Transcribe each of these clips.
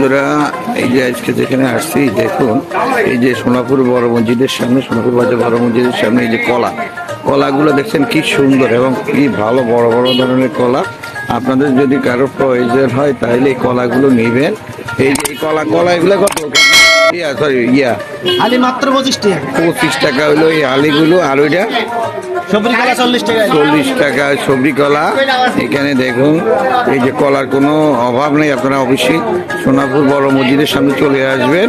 বন্ধুরা, এই যে আজকে যেখানে আসছি, দেখুন, এই যে সোনাপুর বড় মসজিদের সামনে, সোনাপুর বাজার বড় মসজিদের সামনে এই যে কলা। কলাগুলো দেখছেন কি সুন্দর এবং কি ভালো, বড় বড় ধরনের কলা। আপনাদের যদি কারও প্রয়োজন হয় তাহলে এই কলাগুলো নেবেন। এই যে কলা কলা এগুলো ইয়া সরি ইয়া। মাত্র পঁচিশ টাকা পঁচিশ টাকা হলো এই আলিগুলো আর ওইটা সবজি কলা চল্লিশ টাকা। চল্লিশ টাকা সবজি কলা। এখানে দেখুন এই যে কলার কোনো অভাব নেই আপনারা অবশ্যই সোনাপুর বড় মসজিদের সামনে চলে আসবেন।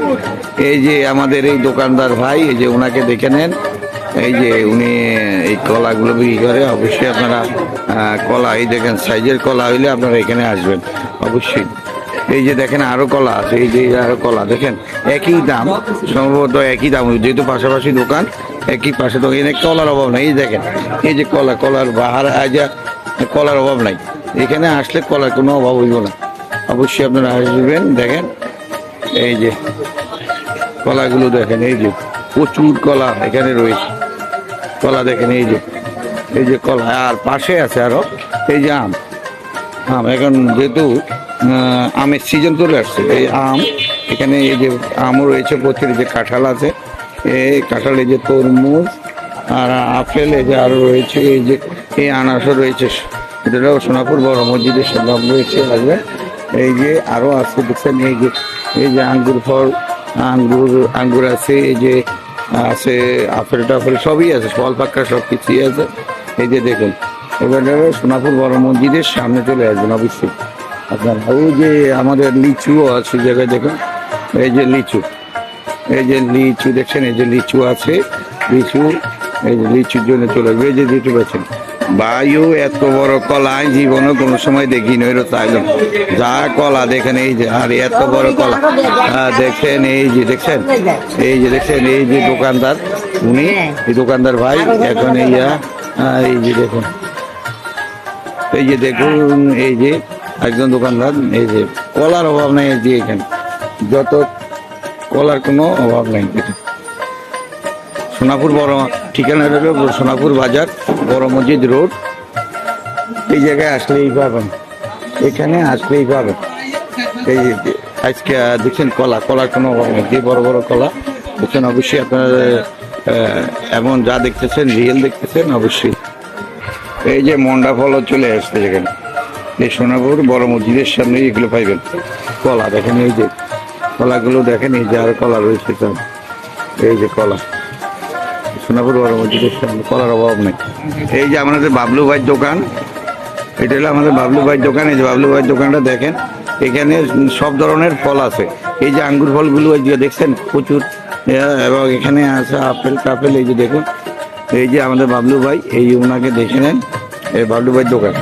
এই যে আমাদের এই দোকানদার ভাই এই যে ওনাকে দেখে নেন। এই যে উনি এই কলাগুলো বিক্রি করে অবশ্যই আপনারা কলা এই দেখেন সাইজের কলা হইলে আপনারা এখানে আসবেন অবশ্যই। এই যে দেখেন আরও কলা আছে, এই যে আরও কলা, দেখেন, একই দাম, সম্ভবত একই দাম, যেহেতু পাশাপাশি দোকান, একই পাশে দোকান এখানে কলার অভাব নাই, এই দেখেন, এই যে কলা, কলার বাহার আজা কলার অভাব নাই, এখানে আসলে কলার কোনো অভাব হইব না, অবশ্যই আপনারা আসবেন, দেখেন, এই যে কলাগুলো দেখেন, এই যে প্রচুর কলা এখানে রয়েছে, কলা দেখেন, এই যে এই যে কলা, আর পাশে আছে আরও, এই যে আম আম, এখন যেহেতু আমের সিজন চলে আসছে। এই আম, এখানে এই যে আমও রয়েছে প্রচুর যে কাঁঠাল আছে। এই কাঁঠাল যে তরমুজ আর আপেল, এই যে আরও রয়েছে, এই যে এই আনারসও রয়েছে। এটাও সোনাপুর বড় মসজিদের সামনে রয়েছে আসবে এই যে আরও আছে দেখছেন, এই যে এই যে আঙ্গুর ফল, আঙ্গুর আঙ্গুর আছে, এই যে আছে আপেল টাফেল সবই আছে, ফল পাক্কা সব কিছুই আছে। এই যে দেখুন, এবার সোনাপুর বড় মসজিদের সামনে চলে আসবেন, অবশ্যই। আপনার ওই যে আমাদের লিচুও আছে জায়গায় দেখুন। এই যে লিচু। এই যে লিচু, দেখছেন? এই যে লিচু আছে, লিচু। এই যে লিচুর জন্য চলে আসবে। এই যে লিচু পাচ্ছেন। বায়ু এত বড় কলা জীবনে কোনো সময় দেখিনি, ওই তাইলাম যা কলা, দেখেন এই যে, আর এত বড় কলা। দেখছেন? এই যে, দেখছেন? এই যে, দেখছেন? এই যে দোকানদার, উনি, এই দোকানদার ভাই, এখন এই যে দেখুন। এই যে দেখুন, এই যে একজন দোকানদার, এই যে কলার অভাব নেই এই যে এখানে। যত কলার কোনো অভাব নেই সোনাপুর বড় ঠিকানা হলো সোনাপুর বাজার, বড় মসজিদ রোড। এই জায়গায় আসলেই পাবেন। এখানে আসলেই পাবেন। এই আজকে দেখছেন কলা, কলার কোনো অভাব নেই। যে বড় বড় কলা দেখছেন, অবশ্যই আপনারা এমন যা দেখতেছেন, রিয়েল দেখতেছেন, অবশ্যই। এই যে মন্ডা ফলও চলে আসছে যেখানে এই সোনাপুর বড় মসজিদের সামনে এগুলো পাইবেন। কলা দেখেন এই যে, কলাগুলো দেখেন এই যে আর কলা রয়েছে সব এই যে কলা। সোনাপুর বড় মসজিদের সামনে কলার অভাব নেই। এই যে আমাদের বাবলু ভাইয়ের দোকান, এটা হলো আমাদের বাবলু ভাইয়ের দোকান। এই যে বাবলু ভাইয়ের দোকানটা দেখেন, এখানে সব ধরনের ফল আছে। এই যে আঙ্গুর ফলগুলো এই যে দেখছেন, প্রচুর। এবং এখানে আছে আপেল, টাপেল, এই যে দেখুন। এই যে আমাদের বাবলু ভাই, এই ওনাকে দেখে নেন, এই বাবলু ভাইয়ের দোকান।